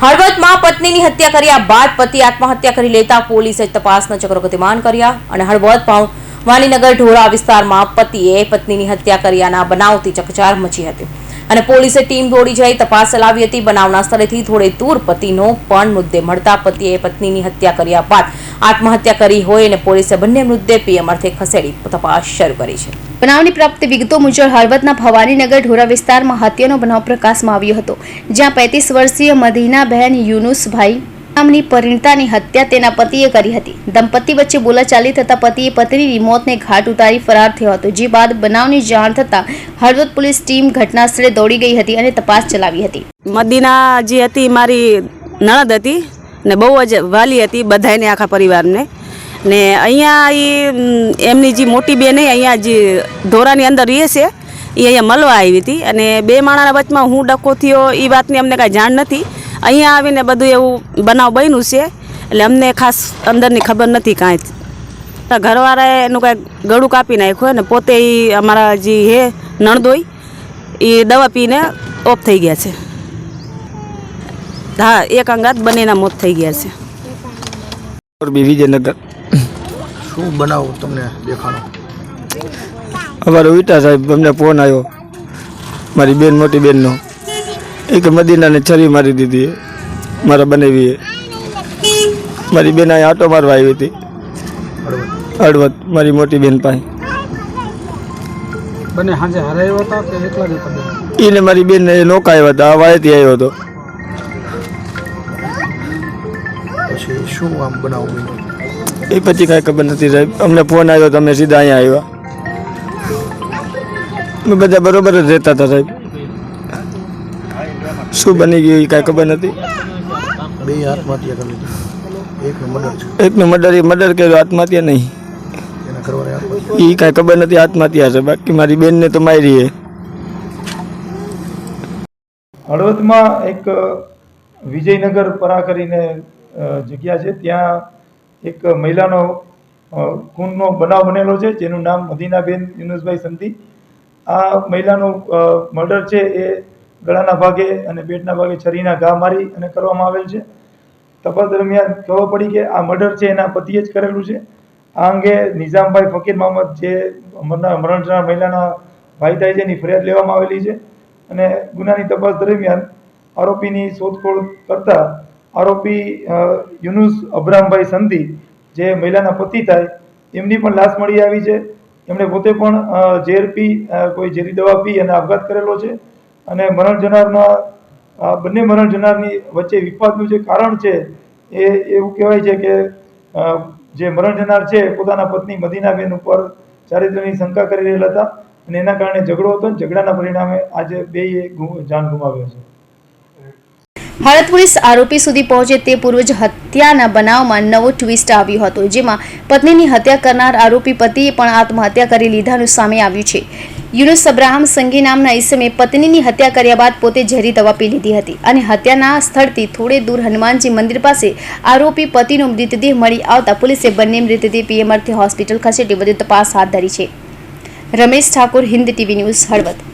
હળવદમાં પત્નીની હત્યા કર્યા બાદ પતિ આત્મહત્યા કરી લેતા પોલીસે તપાસના ચક્રો ગતિમાન કર્યા અને હળવદ વાલીનગર ઢોરા વિસ્તારમાં પતિએ પત્નીની હત્યા કર્યાના બનાવથી ચકચાર મચી હતી. અને પોલીસે ટીમ દોડી જઈ તપાસ ચલાવી હતી. બનાવના સ્થળેથી થોડે દૂર પતિનો પણ મૃતદેહ મળતા પતિએ પત્નીની હત્યા કર્યા બાદ આત્મહત્યા કરી હોય અને પોલીસે બંને મૃતદેહ પીએમ અર્થે ખસેડી તપાસ શરૂ કરી છે. બનાવની પ્રાપ્ત વિગતો મુજબ હળવદના ભવાનીનગર ઢોરા વિસ્તારમાં હત્યાનો બનાવ પ્રકાશમાં આવ્યો હતો, જ્યાં પેંતીસ વર્ષીય મદીનાબહેન યુનુસભાઈ નામની પરિણીતાની હત્યા તેના પતિએ કરી હતી. દંપતી વચ્ચે બોલાચાલી થતાં પતિએ પત્નીની મોતને ઘાટ ઉતારી ફરાર થયો હતો, જે બાદ બનાવની જાણ થતાં હળવદ પોલીસ ટીમ ઘટના સ્થળે દોડી ગઈ હતી અને તપાસ ચલાવી હતી. મદીના જે હતી, મારી નણદ હતી ને બહુ જ વાલી હતી બધાને આખા પરિવારને. ને અહીંયા એ એમની જે મોટી બેન અહીંયા જે ધોરાની અંદર રહે છે એ અહીંયા મળવા આવી હતી. અને બે માણાના વચમાં હું ડકો થયો એ વાતની અમને કાંઈ જાણ નથી. અહીંયા આવીને બધું એવું બનાવ બન્યું છે. એટલે અમને ખાસ અંદરની ખબર નથી કાંઈ. ઘરવાળાએ એનું કાંઈક ગળું કાપી નાખ્યું અને પોતે અમારા જે હે નણદોઈ એ દવા પીને ઓફ થઈ ગયા છે. હા, એક અંગાત બંનેના મોત થઈ ગયા છે. વિજયનગર. શું બનાવો તમને દેખાડો અમારો વિટા સાહેબ અમને ફોન આવ્યો મારી બેન, મોટી બેનનો. એ કે મદીનાને છરી મારી દીધી. મારા બનેવીએ. મારી બેન અહીં આટો મારવા આવી હતી. હળવદ મારી મોટી બેન પાસે. બંને સાંજે હરાયો હતા કે એકલા જ હતા એને મારી બેન એ નોકા આવ્યા હતા વાયતી વાયથી આવ્યો હતો. પછી શું આમ બનાવો એ પછી કાંઈ ખબર નથી સાહેબ. અમને ફોન આવ્યો તો અમે સીધા અહીંયા આવ્યા. અમે બધા બરોબર જ રહેતા હતા સાહેબ. શું બની ગયું? એ કાંઈ ખબર નથી? બે આત્મહત્યા કરી લીધી. એકનો મર્ડર છે. એકને મર્ડર એ મર્ડર કર્યો આત્મહત્યા નહીં. એ કાંઈ ખબર નથી આત્મહત્યા છે. બાકી મારી બેનને તો મારી છે હળવદમાં એક વિજયનગર પરા કરીને જગ્યા છે. ત્યાં એક મહિલાનો ખૂનનો બનાવ બનેલો છે જેનું નામ મદીનાબેન યુનુસભાઈ સંધી. આ મહિલાનું મર્ડર છે એ ગળાના ભાગે અને બેટના ભાગે છરીના ઘા મારી અને કરવામાં આવેલ છે. તપાસ દરમિયાન ખબર પડી કે આ મર્ડર છે એના પતિએ જ કરેલું છે. આ અંગે નિઝામભાઈ ફકીર મહમદ જે મરણ જનાર મહિલાના ભાઈ થાય છે એની ફરિયાદ લેવામાં આવેલી છે અને ગુનાની તપાસ દરમિયાન આરોપીની શોધખોળ કરતા આરોપી યુનુસ અબ્રામભાઈ સંધી જે મહિલાના પતિ થાય એમની પણ લાશ મળી આવી છે. એમણે પોતે પણ ઝેર પી કોઈ ઝેરી દવા પી અને આપઘાત કરેલો છે. અને મરણ જનારના બંને મરણ જનારની વચ્ચે વિવાદનું જે કારણ છે, એ એવું કહેવાય છે કે જે મરણ જનાર છે પોતાના પત્ની મદીનાબેન ઉપર ચારિત્રની શંકા કરી રહેલા હતા અને એના કારણે ઝઘડો હતો ઝઘડાના પરિણામે આજે ગુ- જાન ગુમાવ્યો છે. ભારત પોલીસ આરોપી સુધી પહોંચે તે પૂર્વ જ હત્યાના બનાવમાં નવો ટ્વિસ્ટ આવ્યો હતો, જેમાં પત્નીની હત્યા કરનાર આરોપી પતિએ પણ આત્મહત્યા કરી લીધાનું સામે આવ્યું છે. યુનુસ અબ્રાહમ સંગી નામના ઈસમે પત્નીની હત્યા કર્યા બાદ પોતે ઝેરી દવા પી લીધી હતી અને હત્યાના સ્થળથી થોડે દૂર હનુમાનજી મંદિર પાસે આરોપી પતિનો મૃતદેહ મળી આવતા પોલીસે બંને મૃતદેહ પીએમઆરથી હોસ્પિટલ ખસેડી વધુ તપાસ હાથ ધરી છે. Ramesh Thakor, Hind TV news, Halvad.